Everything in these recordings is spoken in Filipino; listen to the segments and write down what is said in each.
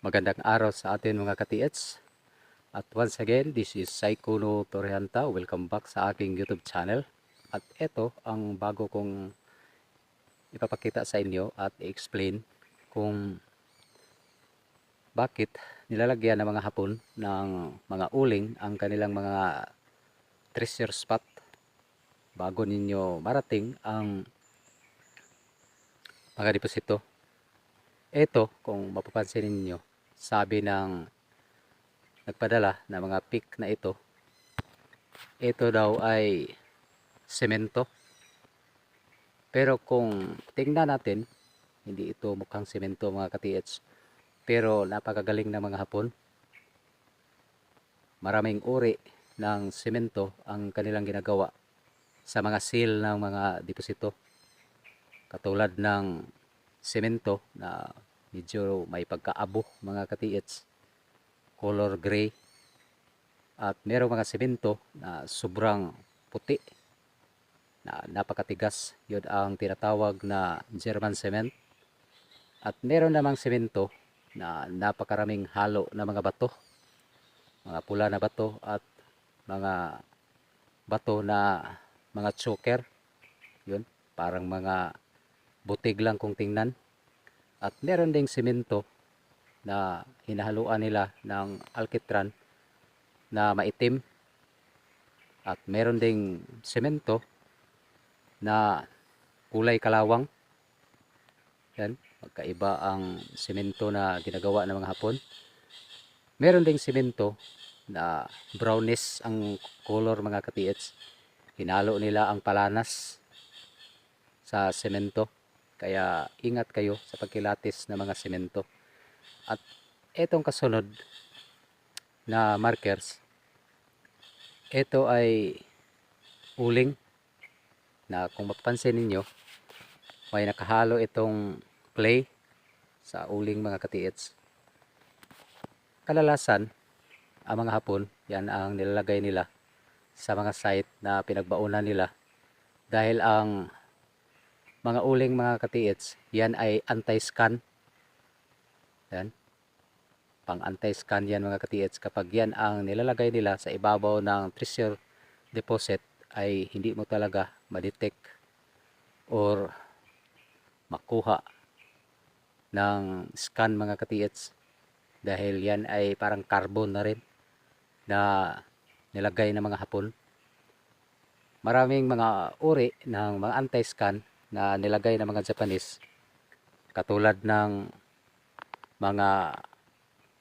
Magandang araw sa atin mga ka-TH. At once again, this is Saikuno Torianta. Welcome back sa aking YouTube channel. At ito ang bago kong ipapakita sa inyo at i-explain kung bakit nilalagyan ng mga hapon ng mga uling ang kanilang mga treasure spot bago ninyo marating ang mga deposito. Ito, kung mapapansin ninyo, sabi ng nagpadala na mga pick na ito, ito daw ay semento. Pero kung tingnan natin, hindi ito mukhang semento mga ka-TH. Pero napakagaling na mga hapon. Maraming uri ng semento ang kanilang ginagawa sa mga seal ng mga deposito. Katulad ng semento na medyo may pagkaabo mga ka-TH. Color gray. At merong mga semento na sobrang puti na napakatigas. Yun ang tinatawag na German cement. At meron namang semento na napakaraming halo na mga bato. Mga pula na bato at mga bato na mga choker. Yun, parang mga butig lang kung tingnan. At meron ding semento na hinahaluan nila ng alkitran na maitim. At meron ding semento na kulay kalawang. Yan, magkaiba ang semento na ginagawa ng mga Hapon. Meron ding semento na brownish ang color mga ka-TH. Hinalo nila ang palanas sa semento. Kaya ingat kayo sa pagkilatis ng mga semento. At etong kasunod na markers, ito ay uling na kung mapapansin ninyo, may nakahalo itong clay sa uling mga ka-TH. Kalalasan, ang mga hapon, yan ang nilalagay nila sa mga site na pinagbaunan nila dahil ang mga uling mga ka-TH, yan ay anti-scan. Yan. Pang anti-scan yan mga ka-TH. Kapag yan ang nilalagay nila sa ibabaw ng treasure deposit ay hindi mo talaga ma-detect or makuha ng scan mga ka-TH. Dahil yan ay parang carbon na rin na nilagay ng mga hapon. Maraming mga uri ng mga anti-scan na nilagay ng mga Japanese. Katulad ng mga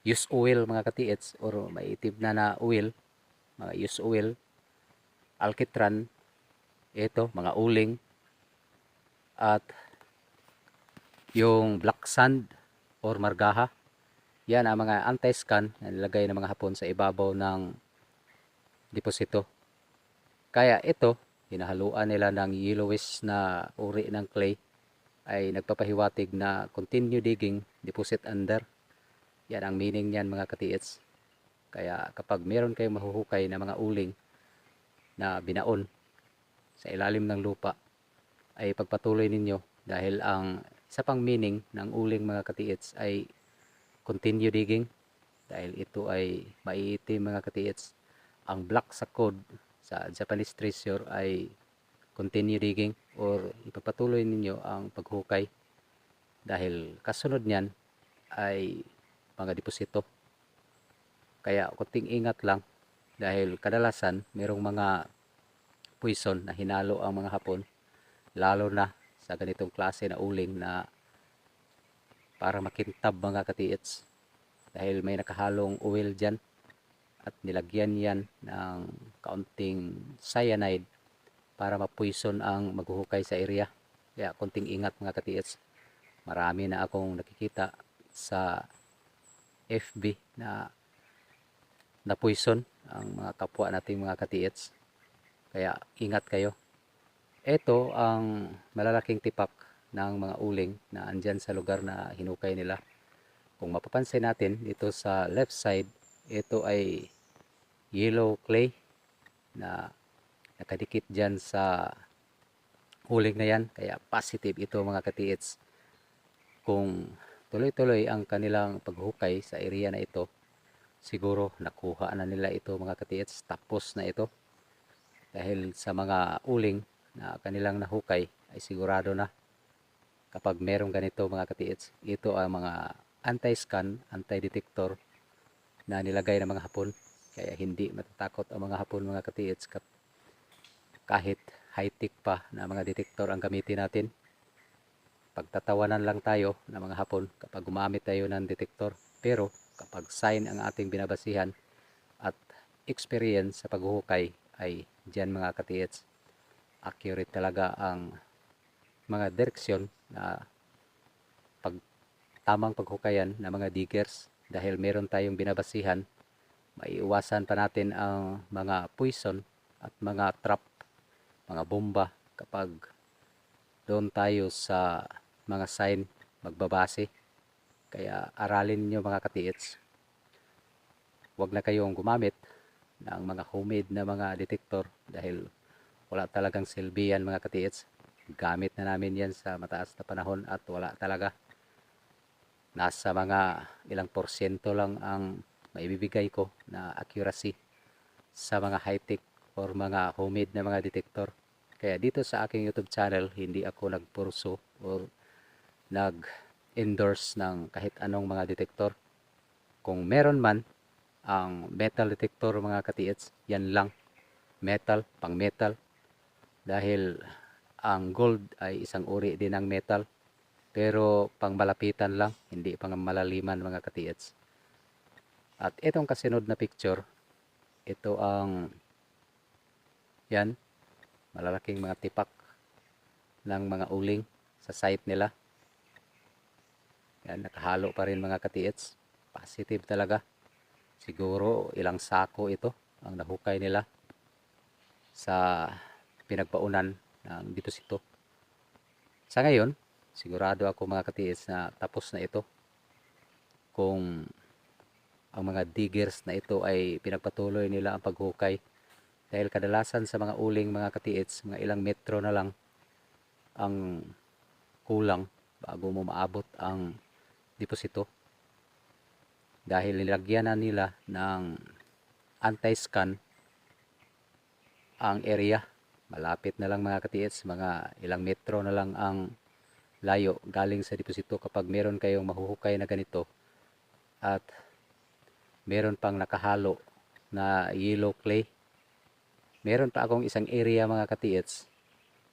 use oil mga ka-TH or maitim na na oil mga use oil alkitran ito mga uling at yung black sand or margaha. Yan ang mga anti-scan na nilagay ng mga hapon sa ibabaw ng deposito. Kaya ito hinahaluan nila ng yellowish na uri ng clay ay nagpapahiwatig na continue digging, deposit under. Yan ang meaning niyan mga ka-TH. Kaya kapag meron kayong mahuhukay na mga uling na binaon sa ilalim ng lupa, ay pagpatuloy ninyo dahil ang isa pang meaning ng uling mga ka-TH ay continue digging dahil ito ay maiitim mga ka-TH. Ang black sa code sa Japanese treasure ay continue digging or ipapatuloy ninyo ang paghukay. Dahil kasunod niyan ay mga deposito. Kaya kunting ingat lang dahil kadalasan merong mga poison na hinalo ang mga hapon lalo na sa ganitong klase na uling na para makintab mga ka-TH dahil may nakahalong oil dyan at nilagyan yan ng kaunting cyanide para mapuison ang maghuhukay sa area. Kaya konting ingat mga ka-TH. Marami na akong nakikita sa FB na napuison ang mga kapwa nating mga ka-TH. Kaya ingat kayo. Ito ang malalaking tipak ng mga uling na andyan sa lugar na hinukay nila. Kung mapapansin natin dito sa left side ito ay yellow clay na nakadikit dyan sa huling na yan kaya positive ito mga ka-TH kung tuloy-tuloy ang kanilang paghukay sa area na ito, siguro nakuha na nila ito mga katiits, tapos na ito. Dahil sa mga uling na kanilang nahukay ay sigurado na kapag merong ganito mga katiits, ito ang mga anti-scan, anti-detector na nilagay ng mga hapon. Kaya hindi matatakot ang mga hapon mga katiits kahit high-tech pa na mga detector ang gamitin natin. Pagtatawanan lang tayo ng mga hapon kapag gumamit tayo ng detector. Pero kapag sign ang ating binabasihan at experience sa paghuhukay ay diyan mga katiits accurate talaga ang mga direksyon na pag tamang paghukayan ng mga diggers dahil meron tayong binabasihan maiiwasan pa natin ang mga poison at mga trap mga bomba kapag doon tayo sa mga sign magbabase. Kaya aralin niyo mga katiits huwag na kayong gumamit ng mga homemade na mga detector dahil wala talagang silbi yan mga katiits gamit na namin yan sa mataas na panahon at wala talaga. Nasa mga ilang porsyento lang ang maibibigay ko na accuracy sa mga high-tech or mga homemade na mga detector. Kaya dito sa aking youtube channel hindi ako nagpurso or nag-endorse ng kahit anong mga detector. Kung meron man ang metal detector mga katiits yan lang. Metal pang metal. Dahil ang gold ay isang uri din ng metal. Pero pang malapitan lang hindi pang malaliman mga katiits at itong kasunod na picture ito ang yan malalaking mga tipak ng mga uling sa site nila yan nakahalo pa rin mga katiits positive talaga siguro ilang sako ito ang nahukay nila sa pinagpaunan ng dito sito. Sa ngayon, sigurado ako mga katiis na tapos na ito. Kung ang mga diggers na ito ay pinagpatuloy nila ang paghukay dahil kadalasan sa mga uling mga katiits, mga ilang metro na lang ang kulang bago mo maabot ang deposito dahil nilagyan na nila ng anti-scan ang area. Malapit na lang mga katiits, mga ilang metro na lang ang layo galing sa deposito kapag meron kayong mahuhukay na ganito at meron pang nakahalo na yellow clay. Meron pa akong isang area mga katiits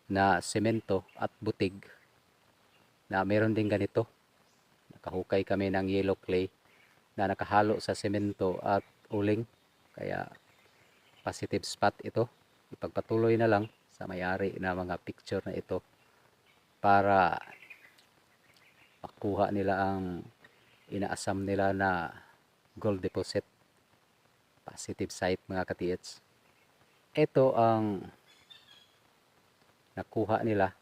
na semento at butig na meron din ganito. Nakahukay kami ng yellow clay na nakahalo sa semento at uling kaya positive spot ito ipagpatuloy na lang sa mayari na mga picture na ito para makuha nila ang inaasam nila na gold deposit positive site mga katiits ito ang nakuha nila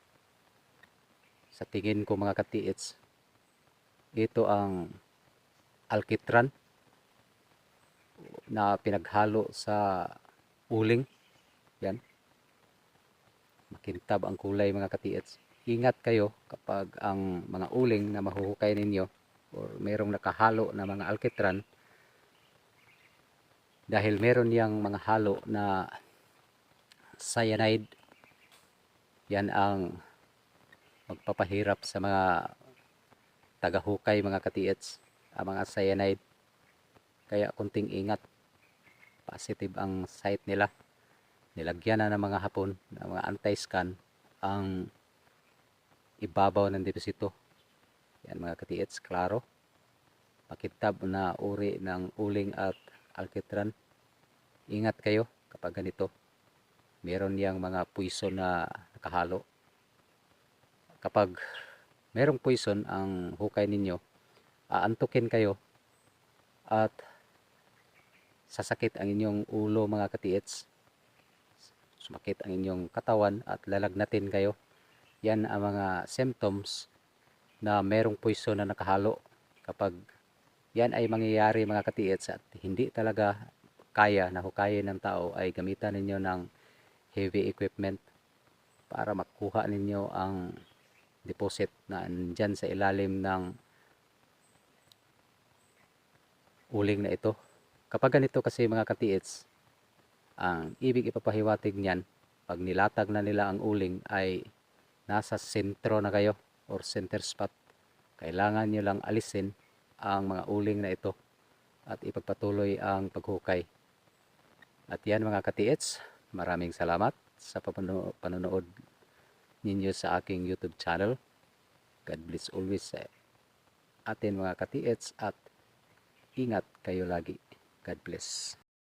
sa tingin ko mga katiits ito ang alkitran na pinaghalo sa uling. Yan. Makintab ang kulay mga katiits. Ingat kayo kapag ang mga uling na mahuhukay ninyo or merong nakahalo na mga alkitran dahil meron yang mga halo na cyanide. Yan ang magpapahirap sa mga tagahukay mga katiits ang mga cyanide. Kaya kunting ingat. Positive ang site nila. Nilagyan na ng mga hapon ng mga anti-scan ang ibabaw ng deposito. Yan mga katiits klaro. Pakitab na uri ng uling at alkitran. Ingat kayo kapag ganito. Meron yang mga poison na nakahalo. Kapag merong poison ang hukay ninyo aantukin kayo at sasakit ang inyong ulo mga katiits sumakit ang inyong katawan at lalagnatin kayo. Yan ang mga symptoms na merong poison na nakahalo kapag yan ay mangyayari mga katiits at hindi talaga kaya na hukayin ng tao ay gamitan ninyo ng heavy equipment para makuha ninyo ang deposit na andyan sa ilalim ng uling na ito. Kapag ganito kasi mga katiits, ang ibig ipapahiwatig niyan, pag nilatag na nila ang uling ay nasa sentro na kayo or center spot. Kailangan nyo lang alisin ang mga uling na ito at ipagpatuloy ang paghukay. At yan mga katiits, maraming salamat sa panonood ninyo sa aking YouTube channel. God bless always sa atin mga katiits at ingat kayo lagi. God bless.